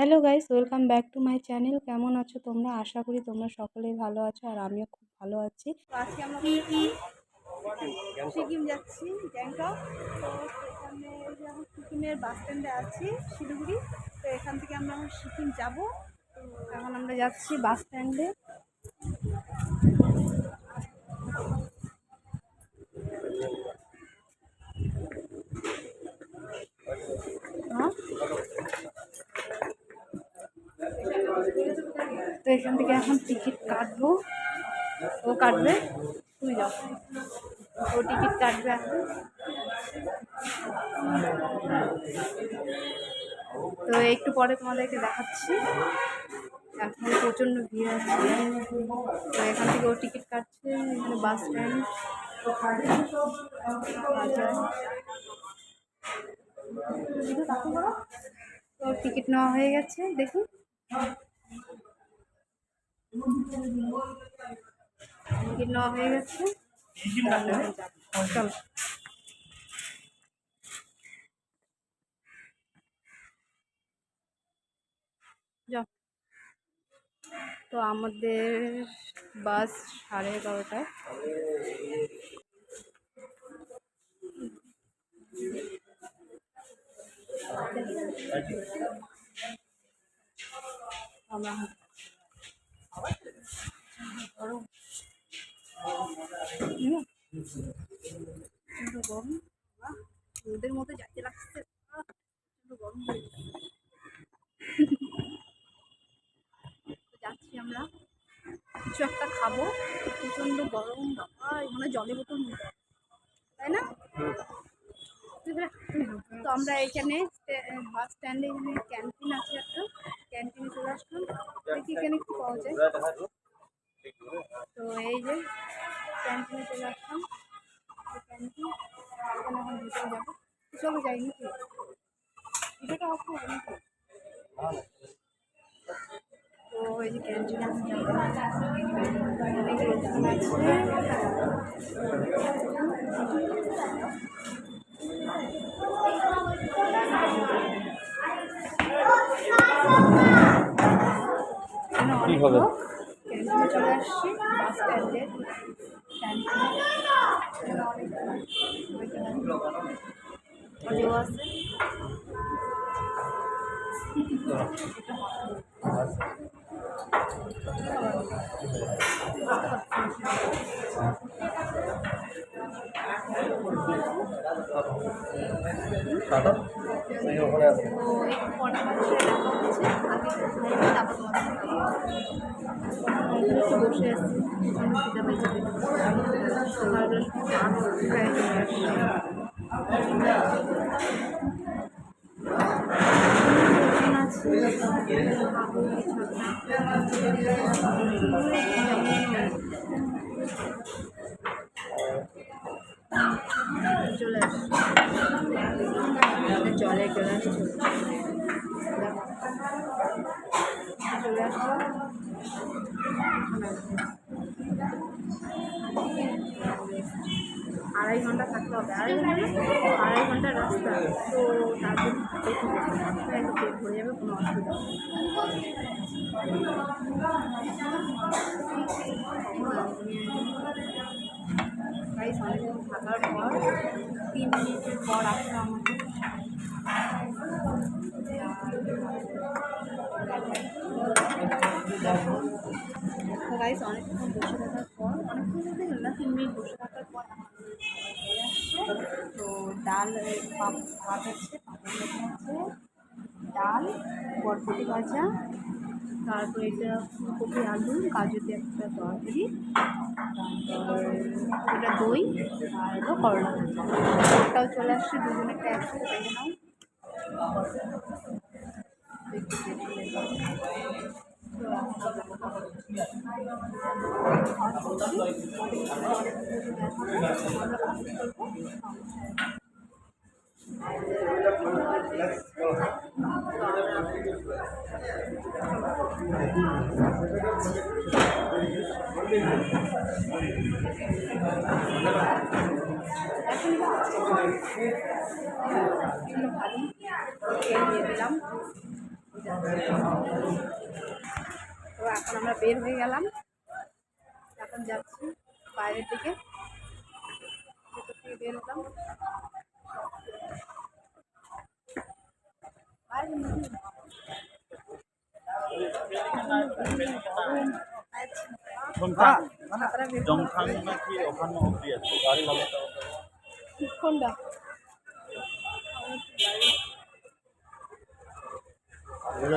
Hello guys welcome back to my channel কেমন আছো তোমরা? আশা করি তোমরা সকলেই ভালো আছো আর আমিও খুব ভালো আছি। আজকে সিকিম যাচ্ছি, গ্যাংটক। তো সিকিমের বাস স্ট্যান্ডে আছি, শিলিগুড়ি। তো এখান থেকে আমরা সিকিম যাব। এখন আমরা যাচ্ছি বাস স্ট্যান্ডে হ্যাঁ? তো এখান থেকে এখন টিকিট কাটবো। ও কাটবে, তুই যাও। ও টিকিট কাটবে এখন। তো একটু পরে তোমাদেরকে দেখাচ্ছি। এখন প্রচণ্ড ভিড় আছে। তো এখান থেকে ও টিকিট কাটছে, এখানে বাস স্ট্যান্ড। তো টিকিট নেওয়া হয়ে গেছে দেখুন নেওয়া হয়ে গেছে চলো তো আমাদের বাস সাড়ে এগারোটায় আমরা গরম হুম। গরম রোদের মধ্যে যাইতে লাগছে আহ, গরম পড়ে যাচ্ছি আমরা কিছু একটা খাব প্রচণ্ড গরম বাবা এখানে জলের বোতল। তাই না তো আমরা এখানে বাস স্ট্যান্ডে এখানে ক্যান্টিন আছে একটা ক্যান্টিনে চলে আসলাম দেখি এখানে কি পাওয়া যায় এই যে ক্যান্টিনে চলে আসলাম। ক্যান্টিন এখানে এখন ভিতরে যাব। চলো যাই নাকি ভিডিওটা অফ হবে নাকি তো এই যে ক্যান্টিনে এখানে অনেক হবে? ক্যান্টিনে চলে আসছি বাস স্ট্যান্ডে। ক্যান্টিনে আছে ওখানে আছে সাথে দেখা হবে। এখানে একটু বসে আছি। চলে আসছি। জলে চলে আসছে। চলে আসছে। আড়াই ঘণ্টা থাকতে হবে। আড়াই ঘণ্টা আড়াই ঘণ্টার রাস্তা। তো তারপর দেখি পেট ভরে যাবে, কোনো অসুবিধা। গাইস অনেকক্ষণ থাকার পর তিন মিনিটের পর আসলো আমাকে গাইস অনেকক্ষণ বসে থাকার পর, অনেকক্ষণ বলতে না, তিন মিনিট বসে থাকার পর তো ডাল ভাত আছে পাপড় ভাজা আছে ডাল বরবটি ভাজা, তারপর এটা ফুলকপি, আলু, কাজু দিয়ে একটা তরকারি, তারপর এটা দই, আর হলো করলা ওটাও চলে আসছে নাও একটু নাও। তো ভালো দিয়ে দিলাম তো এখন আমরা বের হয়ে গেলাম। এখন যাচ্ছি বাইরের দিকে। ভেতর থেকে বের হলাম। বাইরে নিচে ছাতাটা বের করে- জমখান নাকি ওখানে অব্দি আছে? গাড়ি ভালো কোনটা? মনে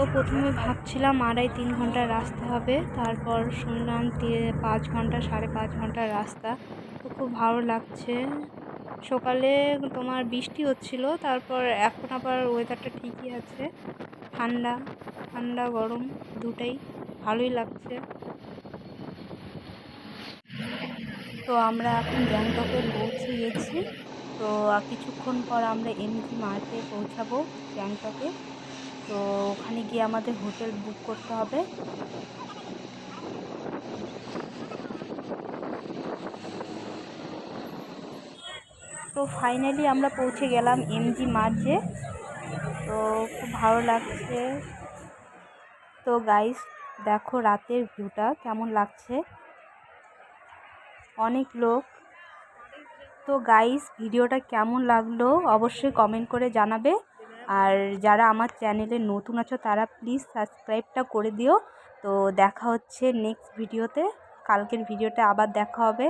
তো প্রথমে ভাবছিলাম আড়াই তিন ঘণ্টার রাস্তা হবে। তারপর শুনলাম পাঁচ ঘণ্টা, সাড়ে পাঁচ ঘণ্টার রাস্তা। তো খুব ভালো লাগছে। সকালে তোমার বৃষ্টি হচ্ছিল, তারপর এখন আবার ওয়েদারটা ঠিকই আছে। ঠান্ডা ঠান্ডা, গরম দুটাই ভালোই লাগছে। তো আমরা এখন গ্যাংটকে পৌঁছে গেছি। তো কিছুক্ষণ পর আমরা এমজি মার্টে পৌঁছাবো গ্যাংটকে। তো ওখানে গিয়ে আমাদের হোটেল বুক করতে হবে। তো ফাইনালি আমরা পৌঁছে গেলাম এমজি মার্জে তো খুব ভালো লাগছে। তো গাইস দেখো রাতের ভিউটা কেমন লাগছে? অনেক লোক। তো গাইস ভিডিওটা কেমন লাগল? অবশ্যই কমেন্ট করে জানাবে। আর যারা আমার চ্যানেলে নতুন আছো, তারা প্লিজ সাবস্ক্রাইবটা করে দিও। তো দেখা হচ্ছে নেক্সট ভিডিওতে কালকের ভিডিওটা আবার দেখা হবে।